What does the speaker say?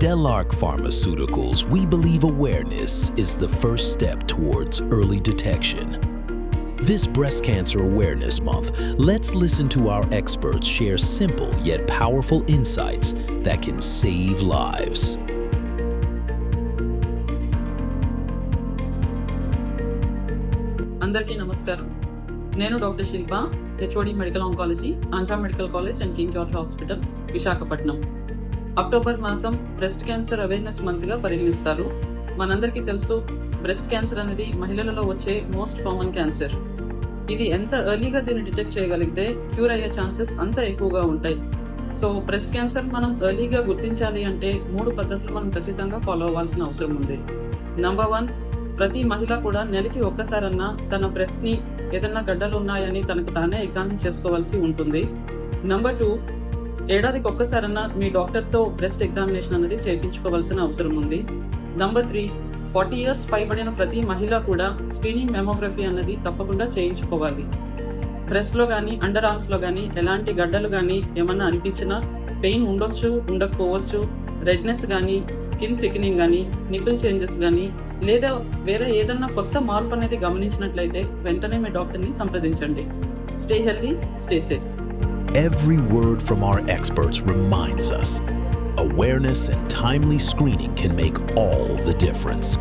Delarc Pharmaceuticals, we believe awareness is the first step towards early detection. This Breast Cancer Awareness Month, let's listen to our experts share simple yet powerful insights that can save lives. అందరికీ నమస్కారం నేను doctor Shilpa HOD medical oncology Andhra medical college and King George hospital Visakhapatnam October మాసం breast cancer awareness మంత్గా పరిగణిస్తారు. మనందరికీ తెలుసు breast cancer అనేది మహిళలలో వచ్చే మోస్ట్ కామన్ క్యాన్సర్. ఇది ఎంత ఎర్లీగా దీన్ని డిటెక్ట్ చేయగలిగితే క్యూర్ అయ్యే ఛాన్సెస్ అంత ఎక్కువగా ఉంటాయి. సో బ్రెస్ట్ క్యాన్సర్ మనం ఎర్లీగా గుర్తించాలి అంటే మూడు పద్ధతులు మనం ఖచ్చితంగా ఫాలో అవ్వాల్సిన అవసరం ఉంది. నంబర్ వన్ ప్రతి మహిళ కూడా నెలకి ఒక్కసారన్నా తన బ్రెస్ట్ని ఏదైనా ఏదన్నా గడ్డలు ఉన్నాయని తనకు తానే ఎగ్జామిన్ చేసుకోవాల్సి ఉంటుంది. నంబర్ టూ ఏడాదికి ఒక్కసారన్నా మీ డాక్టర్తో బ్రెస్ట్ ఎగ్జామినేషన్ అనేది చేయించుకోవాల్సిన అవసరం ఉంది. నంబర్ త్రీ ఫార్టీ ఇయర్స్ పైబడిన ప్రతి మహిళ కూడా స్క్రీనింగ్ మెమోగ్రఫీ అన్నది తప్పకుండా చేయించుకోవాలి. బ్రెస్ట్లో కానీ అండర్ ఆర్మ్స్లో కానీ ఎలాంటి గడ్డలు కానీ ఏమన్నా అనిపించినా పెయిన్ ఉండొచ్చు ఉండకపోవచ్చు రెడ్నెస్ కానీ స్కిన్ థిక్నింగ్ కానీ నిపుల్ చేంజెస్ కానీ లేదా వేరే ఏదన్నా కొత్త మార్పు అనేది గమనించినట్లయితే వెంటనే మీ డాక్టర్ని సంప్రదించండి. Stay healthy stay safe. Every word from our experts reminds us awareness and timely screening can make all the difference.